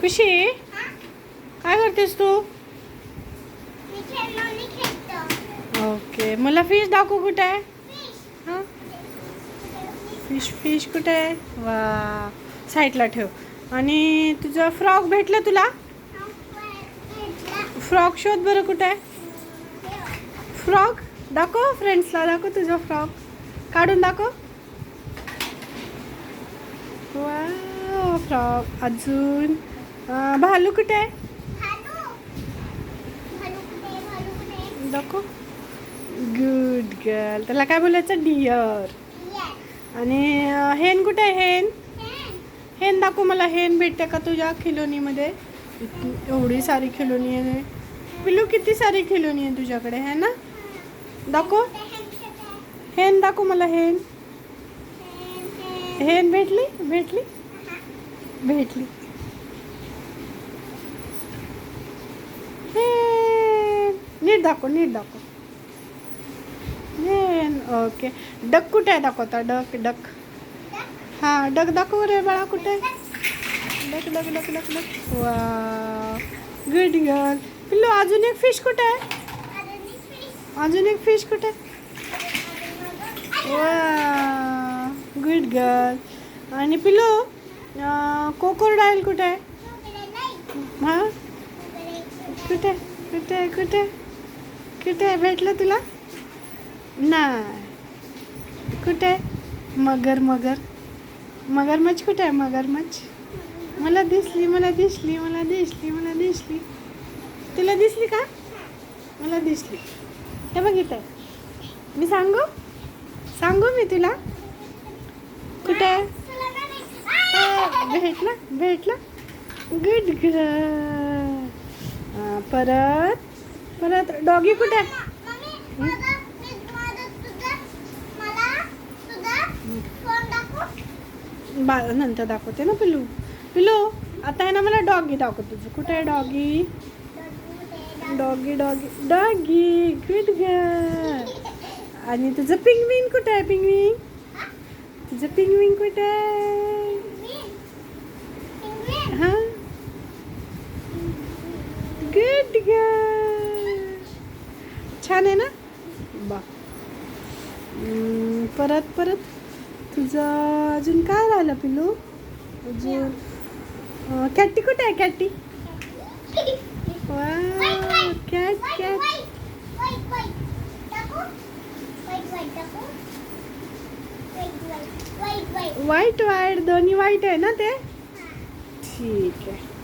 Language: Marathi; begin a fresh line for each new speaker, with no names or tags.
खुशी? काय करतेस तू? ओके. मला फिश दाखव कुठे? आहे
फिश
हां? फिश फिश कुठे? आहे वा साईडला ठेव. आणि तुझं फ्रॉक भेटलं तुला? फ्रॉक शोध बरं कुठे? आहे फ्रॉक दाखव फ्रेंड्सला दाखव तुझा फ्रॉक काढून दाखव. वा फ्रॉक अजून भालू कुठे आहे? दाखव. गुड गर्ल त्याला काय बोलायचं? डिअर आणि हेन कुठे आहे? हेन? हेन. दाखव मला. हेन भेटते का तुझ्या खिलोनीमध्ये? एवढी सारी खिलोनी आहे. पिलू किती सारी खिलोनी आहे तुझ्याकडे है ना? दाखव. हेन दाखव मला हेन. हेन भेटली? भेटली? भेटली हेन नीट दाखव नीट दाखव. ओके. डक कुठे आहे दाखवता? Duck duck. हां डक दाखव रे बाळा कुठे आहे? Duck duck duck duck duck. वा गुड गर्ल पिल्लू अजून एक फिश कुठे आहे? अजून एक फिश कुठे वा गुड गर्ल आणि पिल्लू कोकोरडाईल कुठे आहे? हां? कुठे कुठे कुठे? कुठे भेटलं तुला? नाही. कुठे? मगर मगर. मगरमच्छ कुठे आहे? मगरमच्छ. मला दिसली मला दिसली मला दिसली मला दिसली. तुला दिसली का? मला दिसली. हे बघ आहे. मी सांगू? सांगू मी तुला? कुठे? आहे भेटला भेटला. गुड ग परत. परत डॉगी कुठे? बा नंतर दाखवते ना पिलू पिलू आता आहे ना मला डॉगी दाखव तुझं. कुठे आहे doggy? Doggy doggy doggy good ग आणि तुझं पिंगविंग कुठे आहे पिंगविंग तुझं पिंगविंग कुठे आहे हां गुड ग छान आहे ना बा परत परत तुझं अजून काय राहिलं पिलू अजून कॅटी कुठे आहे catty cat cat white white दोन्ही व्हाईट आहे ना ते ठीक आहे